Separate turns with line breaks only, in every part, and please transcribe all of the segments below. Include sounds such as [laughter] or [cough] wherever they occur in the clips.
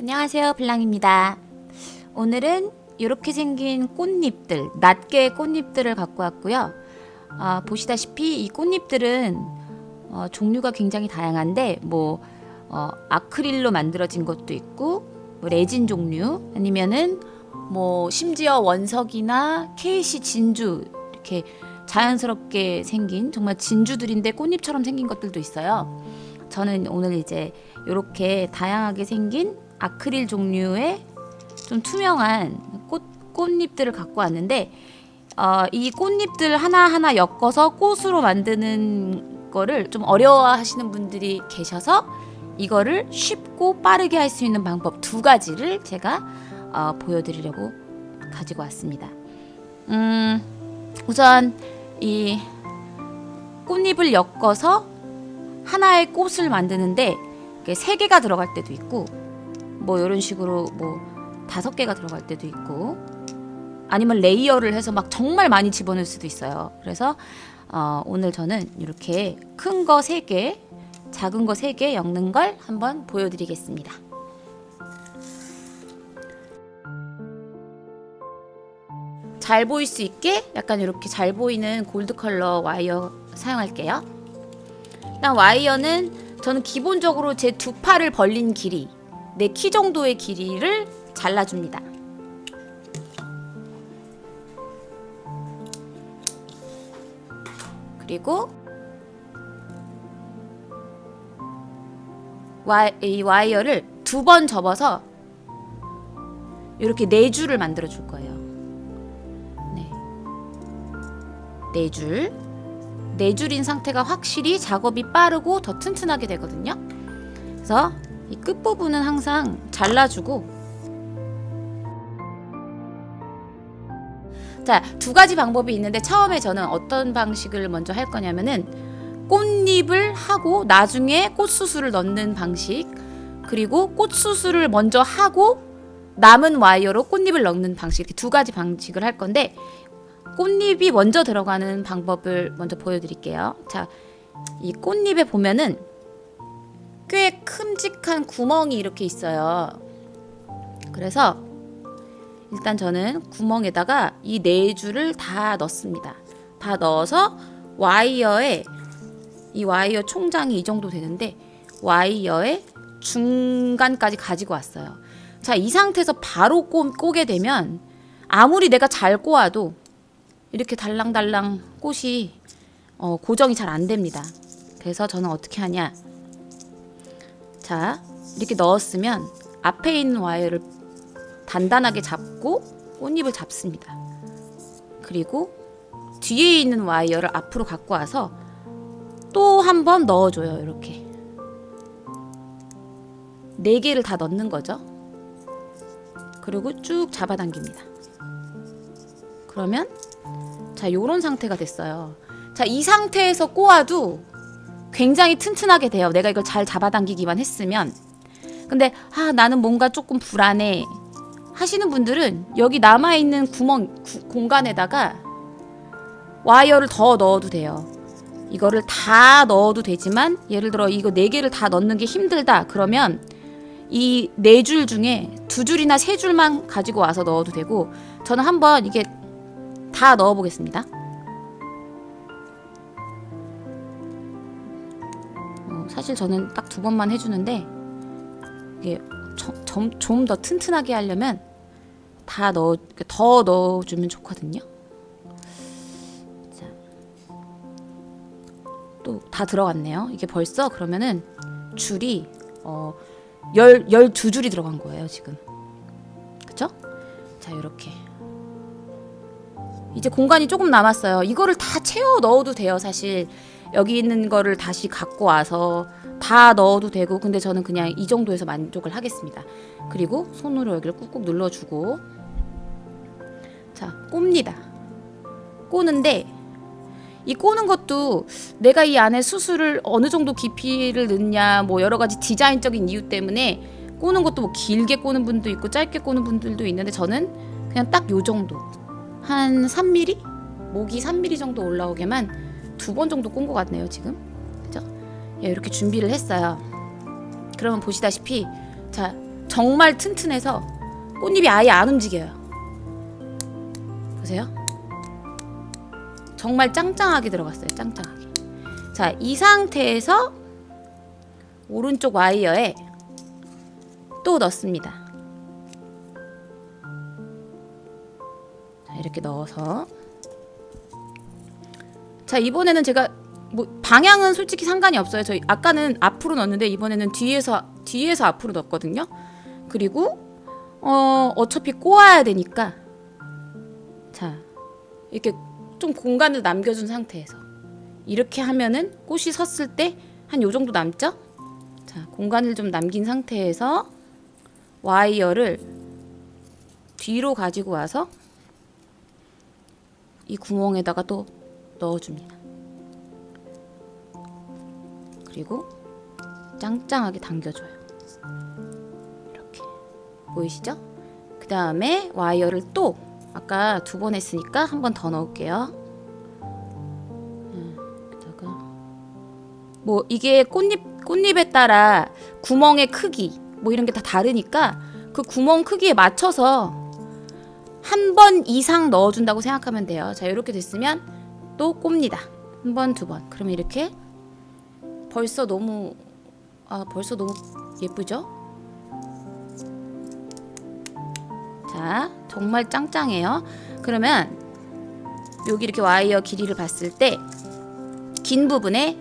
안녕하세요 블랑입니다 오늘은 이렇게 생긴 꽃잎들 낱개 꽃잎들을 갖고 왔고요 아, 보시다시피 이 꽃잎들은 어, 종류가 굉장히 다양한데 뭐 어, 아크릴로 만들어진 것도 있고 뭐 레진 종류 아니면은 뭐 심지어 원석이나 KC 진주 이렇게 자연스럽게 생긴 정말 진주들인데 꽃잎처럼 생긴 것들도 있어요. 저는 오늘 이제 이렇게 다양하게 생긴 아크릴 종류의 좀 투명한 꽃 꽃잎들을 갖고 왔는데 어, 이 꽃잎들 하나 하나 엮어서 꽃으로 만드는 거를 좀 어려워하시는 분들이 계셔서 이거를 쉽고 빠르게 할 수 있는 방법 두 가지를 제가 어, 보여드리려고 가지고 왔습니다. 음, 우선 이 꽃잎을 엮어서 하나의 꽃을 만드는데 세 개가 들어갈 때도 있고 뭐 이런 식으로 뭐 다섯 개가 들어갈 때도 있고 아니면 레이어를 해서 막 정말 많이 집어넣을 수도 있어요. 그래서 어, 오늘 저는 이렇게 큰거세 개, 작은 거세개 엮는 걸 한번 보여드리겠습니다. 잘 보일 수 있게 약간 이렇게 잘 보이는 골드 컬러 와이어 사용할게요. 일단 와이어는 저는 기본적으로 제 두 팔을 벌린 길이 내 키 정도의 길이를 잘라줍니다. 그리고 와, 이 와이어를 두 번 접어서 이렇게 네 줄을 만들어 줄 거예요. 네. 네 줄. 네 줄인 상태가 확실히 작업이 빠르고 더 튼튼하게 되거든요. 그래서 이 끝부분은 항상 잘라주고 자, 두 가지 방법이 있는데 처음에 저는 어떤 방식을 먼저 할 거냐면은 꽃잎을 하고 나중에 꽃수술을 넣는 방식 그리고 꽃수술을 먼저 하고 남은 와이어로 꽃잎을 넣는 방식 이렇게 두 가지 방식을 할 건데 꽃잎이 먼저 들어가는 방법을 먼저 보여드릴게요. 자, 이 꽃잎에 보면은 꽤 큼직한 구멍이 이렇게 있어요. 그래서 일단 저는 구멍에다가 이 네 줄을 다 넣습니다. 다 넣어서 와이어에 이 와이어 총장이 이 정도 되는데 와이어의 중간까지 가지고 왔어요. 자, 이 상태에서 바로 꼬, 꼬게 되면 아무리 내가 잘 꼬아도 이렇게 달랑달랑 꽃이 어, 고정이 잘 안 됩니다. 그래서 저는 어떻게 하냐? 자, 이렇게 넣었으면 앞에 있는 와이어를 단단하게 잡고 꽃잎을 잡습니다. 그리고 뒤에 있는 와이어를 앞으로 갖고 와서 또 한 번 넣어줘요. 이렇게 네 개를 다 넣는 거죠. 그리고 쭉 잡아당깁니다. 그러면 자 요런 상태가 됐어요. 자 이 상태에서 꼬아도 굉장히 튼튼하게 돼요. 내가 이걸 잘 잡아당기기만 했으면. 근데 아 나는 뭔가 조금 불안해 하시는 분들은 여기 남아 있는 구멍 구, 공간에다가 와이어를 더 넣어도 돼요. 이거를 다 넣어도 되지만 예를 들어 이거 네 개를 다 넣는 게 힘들다 그러면 이 네 줄 중에 두 줄이나 세 줄만 가지고 와서 넣어도 되고 저는 한번 이게 다 넣어 보겠습니다. 사실 저는 딱 두 번만 해주는데 이게 좀 더 튼튼하게 하려면 다 넣어 더 넣어주면 좋거든요. 자, 또 다 들어갔네요. 이게 벌써 그러면은 줄이 어, 열 열두 줄이 들어간 거예요 지금. 그쵸? 자 이렇게 이제 공간이 조금 남았어요. 이거를 다 채워 넣어도 돼요 사실. 여기 있는 거를 다시 갖고 와서 다 넣어도 되고 근데 저는 그냥 이 정도에서 만족을 하겠습니다. 그리고 손으로 여기를 꾹꾹 눌러주고 자 꼽니다. 꼬는데 이 꼬는 것도 내가 이 안에 수술을 어느 정도 깊이를 넣냐 뭐 여러 가지 디자인적인 이유 때문에 꼬는 것도 뭐 길게 꼬는 분도 있고 짧게 꼬는 분들도 있는데 저는 그냥 딱 요 정도 한 3mm 목이 3mm 정도 올라오게만 두 번 정도 꼰 것 같네요 지금 이렇게 준비를 했어요. 그러면 보시다시피 자 정말 튼튼해서 꽃잎이 아예 안 움직여요. 보세요. 정말 짱짱하게 들어갔어요. 짱짱하게. 자, 이 상태에서 오른쪽 와이어에 또 넣습니다. 자, 이렇게 넣어서 자, 이번에는 제가 뭐 방향은 솔직히 상관이 없어요. 저희 아까는 앞으로 넣었는데 이번에는 뒤에서 뒤에서 앞으로 넣었거든요. 그리고 어 어차피 꼬아야 되니까 자 이렇게 좀 공간을 남겨준 상태에서 이렇게 하면은 꽃이 섰을 때 한 요 정도 남죠? 자 공간을 좀 남긴 상태에서 와이어를 뒤로 가지고 와서 이 구멍에다가 또 넣어줍니다. 그리고 짱짱하게 당겨줘요. 이렇게 보이시죠? 그 다음에 와이어를 또 아까 두 번 했으니까 한 번 더 넣을게요. 음, 뭐 이게 꽃잎 꽃잎에 따라 구멍의 크기 뭐 이런 게 다 다르니까 그 구멍 크기에 맞춰서 한 번 이상 넣어준다고 생각하면 돼요. 자 이렇게 됐으면 또 꼽니다. 한 번, 두 번. 그러면 이렇게 벌써 너무 아 벌써 너무 예쁘죠? 자 정말 짱짱해요. 그러면 여기 이렇게 와이어 길이를 봤을 때 긴 부분에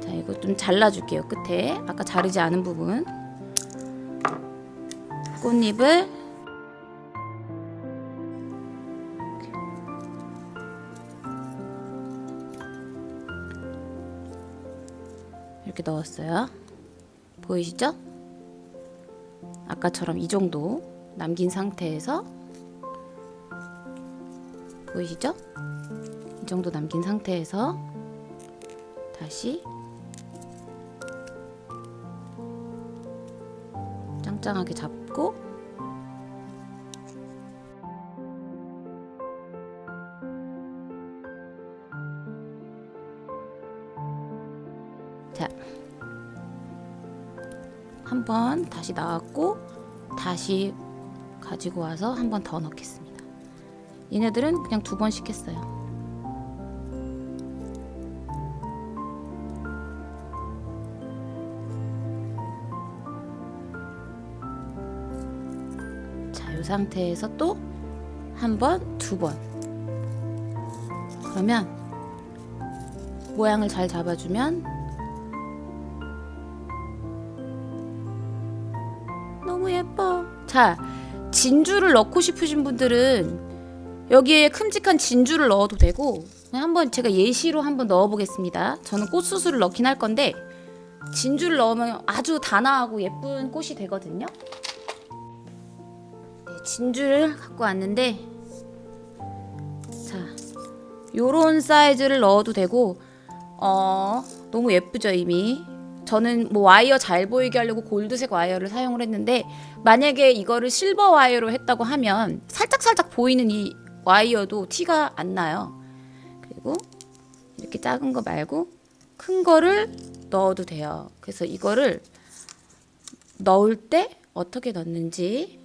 자 이거 좀 잘라줄게요 끝에 아까 자르지 않은 부분 꽃잎을 이렇게 넣었어요. 보이시죠? 아까처럼 이 정도 남긴 상태에서 보이시죠? 이 정도 남긴 상태에서 다시 짱짱하게 잡고 자, 한 번 다시 나왔고 다시 가지고 와서 한 번 더 넣겠습니다. 얘네들은 그냥 두 번씩 했어요. 자, 이 상태에서 또 한 번, 두 번. 그러면 모양을 잘 잡아주면 자, 진주를 넣고 싶으신 분들은 여기에 큼직한 진주를 넣어도 되고 한번 제가 예시로 한번 넣어보겠습니다. 저는 꽃수수를 넣긴 할 건데 진주를 넣으면 아주 단아하고 예쁜 꽃이 되거든요. 네, 진주를 갖고 왔는데 자, 요런 사이즈를 넣어도 되고 어 너무 예쁘죠 이미 저는 뭐 와이어 잘 보이게 하려고 골드색 와이어를 사용을 했는데 만약에 이거를 실버 와이어로 했다고 하면 살짝 살짝 보이는 이 와이어도 티가 안 나요. 그리고 이렇게 작은 거 말고 큰 거를 넣어도 돼요. 그래서 이거를 넣을 때 어떻게 넣는지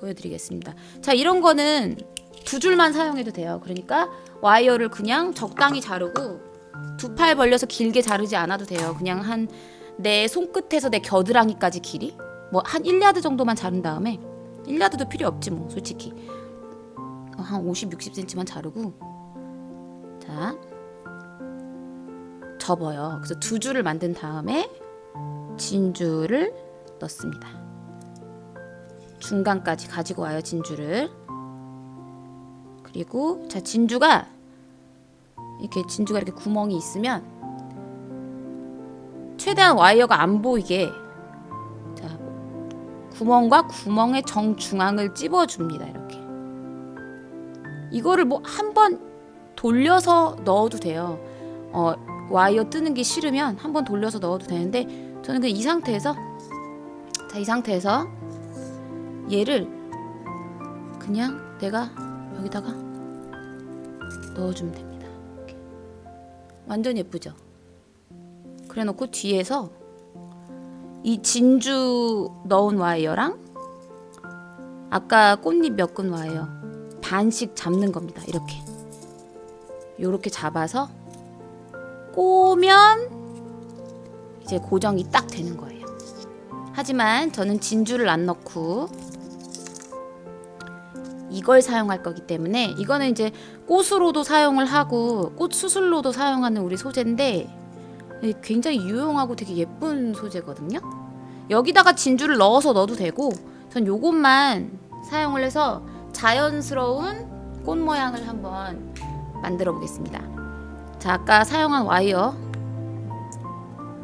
보여드리겠습니다. 자 이런 거는 두 줄만 사용해도 돼요. 그러니까 와이어를 그냥 적당히 자르고 두 팔 벌려서 길게 자르지 않아도 돼요. 그냥 한 내 손끝에서 내 겨드랑이까지 길이 뭐 한 1야드 정도만 자른 다음에 1야드도 필요 없지 뭐 솔직히 어, 한 50, 60cm만 자르고 자 접어요. 그래서 두 줄을 만든 다음에 진주를 넣습니다. 중간까지 가지고 와요 진주를 그리고 자 진주가 이렇게 진주가 이렇게 구멍이 있으면 최대한 와이어가 안 보이게 자 구멍과 구멍의 정중앙을 찝어줍니다 이렇게 이거를 뭐 한 번 돌려서 넣어도 돼요 어 와이어 뜨는 게 싫으면 한 번 돌려서 넣어도 되는데 저는 그냥 이 상태에서 자 이 상태에서 얘를 그냥 내가 여기다가 넣어주면 됩니다. 이렇게. 완전 예쁘죠? 그래 놓고 뒤에서 이 진주 넣은 와이어랑 아까 꽃잎 엮은 와이어 반씩 잡는 겁니다. 이렇게 요렇게 잡아서 꼬면 이제 고정이 딱 되는 거예요. 하지만 저는 진주를 안 넣고 이걸 사용할 거기 때문에 이거는 이제 꽃으로도 사용을 하고 꽃 수술로도 사용하는 우리 소재인데 굉장히 유용하고 되게 예쁜 소재거든요. 여기다가 진주를 넣어서 넣어도 되고 전 요것만 사용을 해서 자연스러운 꽃 모양을 한번 만들어 보겠습니다. 자, 아까 사용한 와이어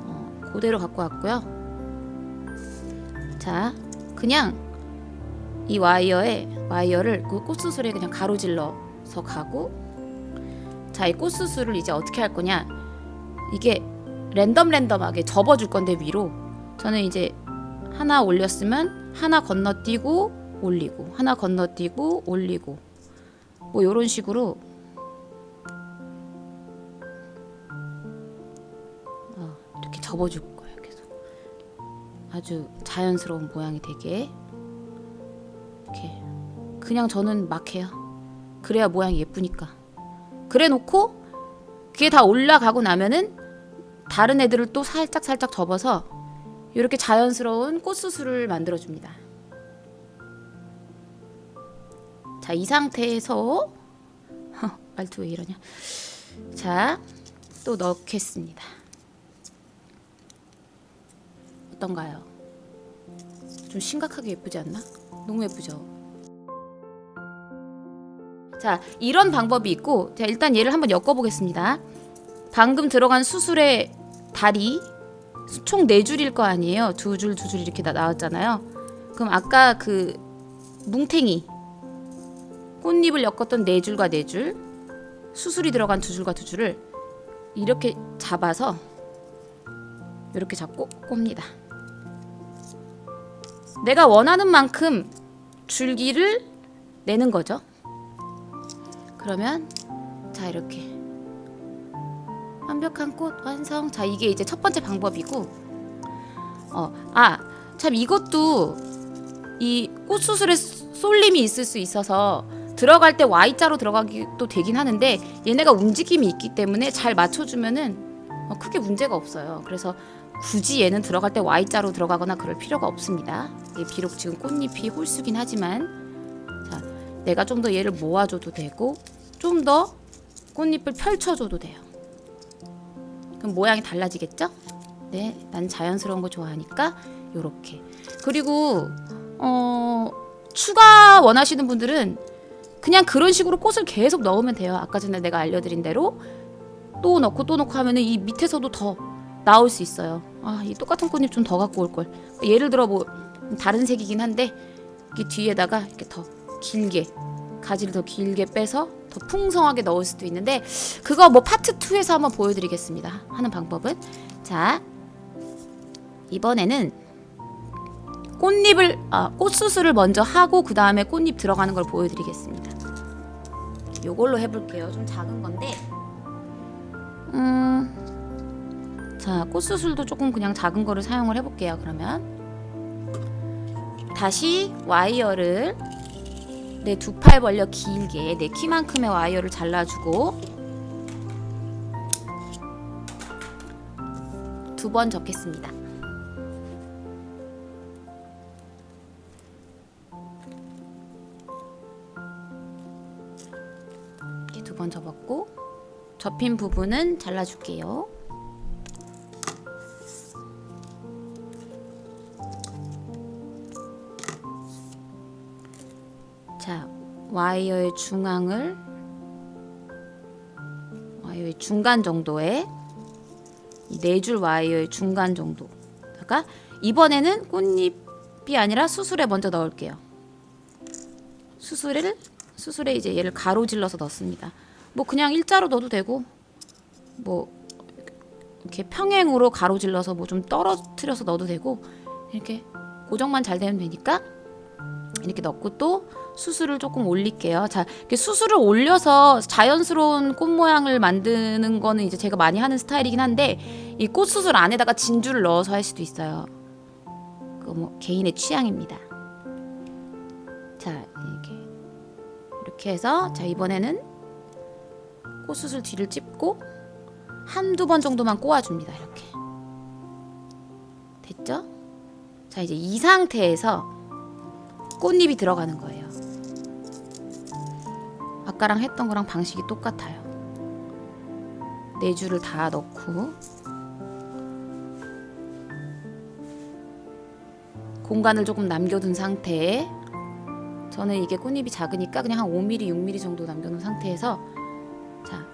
어, 그대로 갖고 왔고요. 자, 그냥 이 와이어에 와이어를 그 꽃수술에 그냥 가로질러서 가고 자, 이 꽃수술을 이제 어떻게 할 거냐? 이게 랜덤 랜덤하게 접어줄 건데 위로. 저는 이제 하나 올렸으면 하나 건너뛰고 올리고 하나 건너뛰고 올리고. 뭐 이런 식으로. 어, 이렇게 접어줄 거예요 계속. 아주 자연스러운 모양이 되게. 이렇게 그냥 저는 막 해요 그래야 모양이 예쁘니까 그래 놓고 그게 다 올라가고 나면은 다른 애들을 또 살짝 살짝 접어서 이렇게 자연스러운 꽃수술을 만들어 줍니다. 자, 이 상태에서 [laughs] 허, 말투 왜 이러냐? 자, 또 넣겠습니다. 어떤가요? 좀 심각하게 예쁘지 않나? 너무 예쁘죠? 자, 이런 방법이 있고, 자, 일단 얘를 한번 엮어 보겠습니다. 방금 들어간 수술의 다리 총 네 줄일 거 아니에요. 두 줄 두 줄 이렇게 다 나왔잖아요. 그럼 아까 그 뭉탱이 꽃잎을 엮었던 네 줄과 네 줄, 수술이 들어간 두 줄과 두 줄을 이렇게 잡아서 이렇게 잡고 꼽니다. 내가 원하는 만큼 줄기를 내는 거죠. 그러면 자 이렇게 완벽한 꽃 완성. 자, 이게 이제 첫 번째 방법이고. 어, 아, 참 이것도 이 꽃 수술에 쏠림이 있을 수 있어서 들어갈 때 Y자로 들어가기도 되긴 하는데 얘네가 움직임이 있기 때문에 잘 맞춰주면은 어, 크게 문제가 없어요. 그래서 굳이 얘는 들어갈 때 Y자로 들어가거나 그럴 필요가 없습니다. 이게 비록 지금 꽃잎이 홀수긴 하지만 자, 내가 좀 더 얘를 모아줘도 되고 좀 더 꽃잎을 펼쳐줘도 돼요. 그럼 모양이 달라지겠죠? 네, 난 자연스러운 거 좋아하니까 요렇게. 그리고 어 추가 원하시는 분들은 그냥 그런 식으로 꽃을 계속 넣으면 돼요. 아까 전에 내가 알려드린 대로 또 넣고 또 넣고 하면은 이 밑에서도 더 나올 수 있어요. 아, 이 똑같은 꽃잎 좀 더 갖고 올 걸. 예를 들어 뭐 다른 색이긴 한데 이 뒤에다가 이렇게 더 길게 가지를 더 길게 빼서 더 풍성하게 넣을 수도 있는데 그거 뭐 파트 2에서 한번 보여드리겠습니다. 하는 방법은 자 이번에는 꽃잎을 아, 꽃수술을 먼저 하고 그 다음에 꽃잎 들어가는 걸 보여드리겠습니다. 요걸로 해볼게요. 좀 작은 건데 음, 자 꽃수술도 조금 그냥 작은 거를 사용을 해볼게요. 그러면 다시 와이어를 내 두 팔 벌려 길게 내 키만큼의 와이어를 잘라주고 두 번 접겠습니다. 이렇게 두 번 접었고 접힌 부분은 잘라줄게요. 자, 와이어의 중앙을 와이어의 중간 정도에 네 줄 와이어의 중간 정도다가 이번에는 꽃잎이 아니라 수술에 먼저 넣을게요. 수술을 수술에 이제 얘를 가로질러서 넣습니다. 뭐 그냥 일자로 넣어도 되고 뭐 이렇게 평행으로 가로질러서 뭐 좀 떨어뜨려서 넣어도 되고 이렇게 고정만 잘 되면 되니까 이렇게 넣고 또 수술을 조금 올릴게요. 자, 이렇게 수술을 올려서 자연스러운 꽃 모양을 만드는 거는 이제 제가 많이 하는 스타일이긴 한데 이 꽃 수술 안에다가 진주를 넣어서 할 수도 있어요. 그거 뭐 개인의 취향입니다. 자 이렇게 이렇게 해서 자 이번에는 꽃수술 뒤를 찝고 한두 번 정도만 꼬아줍니다. 이렇게 됐죠? 자 이제 이 상태에서 꽃잎이 들어가는 거예요. 아까랑 했던 거랑 방식이 똑같아요. 네 줄을 다 넣고 공간을 조금 남겨둔 상태에 저는 이게 꽃잎이 작으니까 그냥 한 5mm, 6mm 정도 남겨놓은 상태에서 자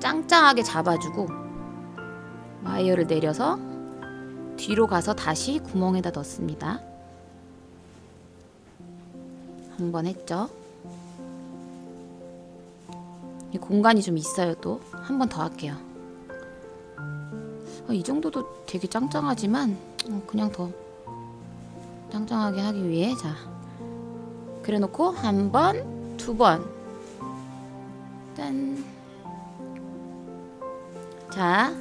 짱짱하게 잡아주고 와이어를 내려서 뒤로 가서 다시 구멍에다 넣습니다. 한번 했죠. 이 공간이 좀 있어요 또 한 번 더 할게요. 어, 이 정도도 되게 짱짱하지만 어, 그냥 더 짱짱하게 하기 위해 자 그래놓고 한 번, 두 번, 짠. 자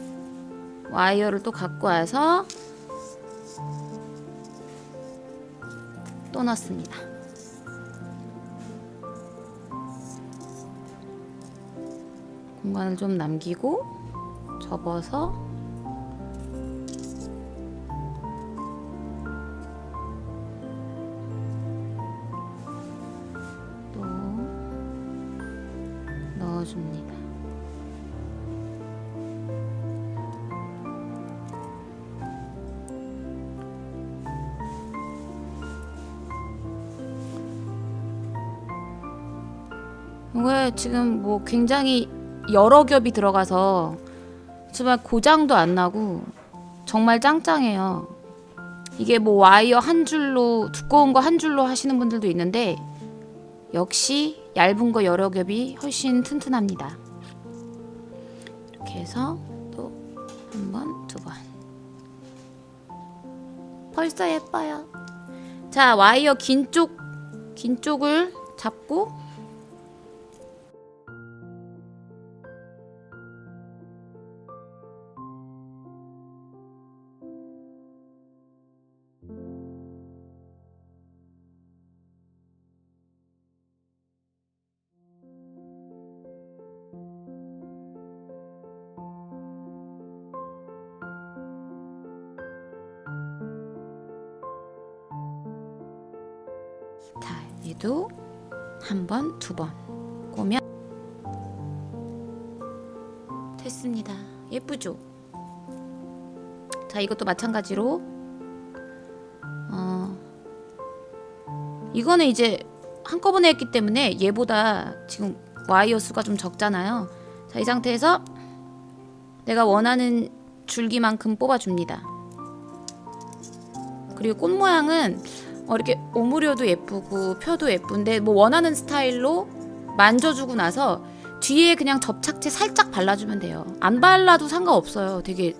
와이어를 또 갖고 와서 또 넣습니다. 공간을 좀 남기고 접어서 또 넣어줍니다. 이게 지금 뭐 굉장히 여러 겹이 들어가서 정말 고장도 안 나고 정말 짱짱해요. 이게 뭐 와이어 한 줄로 두꺼운 거 한 줄로 하시는 분들도 있는데 역시 얇은 거 여러 겹이 훨씬 튼튼합니다. 이렇게 해서 또 한 번, 두 번. 벌써 예뻐요. 자, 와이어 긴 쪽, 긴 쪽을 잡고 자, 얘도 한 번, 두 번 꼬면 됐습니다. 예쁘죠? 자, 이것도 마찬가지로 어 이거는 이제 한꺼번에 했기 때문에 얘보다 지금 와이어 수가 좀 적잖아요. 자, 이 상태에서 내가 원하는 줄기만큼 뽑아줍니다. 그리고 꽃 모양은 어, 이렇게 오므려도 예쁘고 펴도 예쁜데 뭐 원하는 스타일로 만져주고 나서 뒤에 그냥 접착제 살짝 발라주면 돼요. 안 발라도 상관없어요. 되게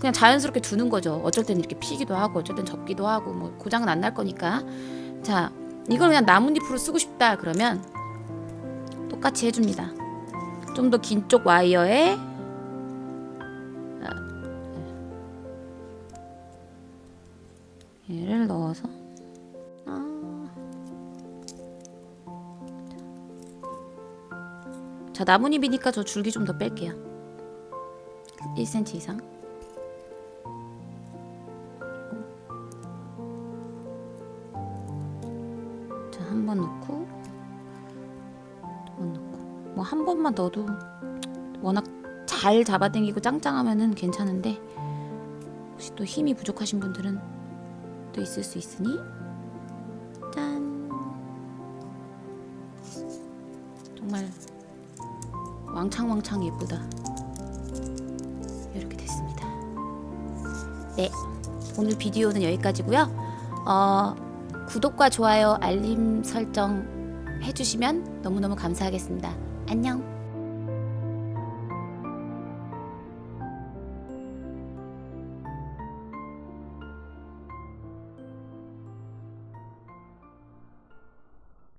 그냥 자연스럽게 두는 거죠. 어쩔 땐 이렇게 피기도 하고 어쩔 땐 접기도 하고 뭐 고장은 안 날 거니까. 자, 이걸 그냥 나뭇잎으로 쓰고 싶다 그러면 똑같이 해줍니다. 좀 더 긴 쪽 와이어에 얘를 넣어서 자 나뭇잎이니까 저 줄기 좀 더 뺄게요. 1cm 이상. 자 한 번 넣고 두 번 넣고. 뭐 한 번만 넣어도 워낙 잘 잡아당기고 짱짱하면은 괜찮은데 혹시 또 힘이 부족하신 분들은 또 있을 수 있으니 왕창왕창 예쁘다. 이렇게 됐습니다. 네 오늘 비디오는 여기까지고요. 어, 구독과 좋아요 알림 설정 해주시면 너무너무 감사하겠습니다. 안녕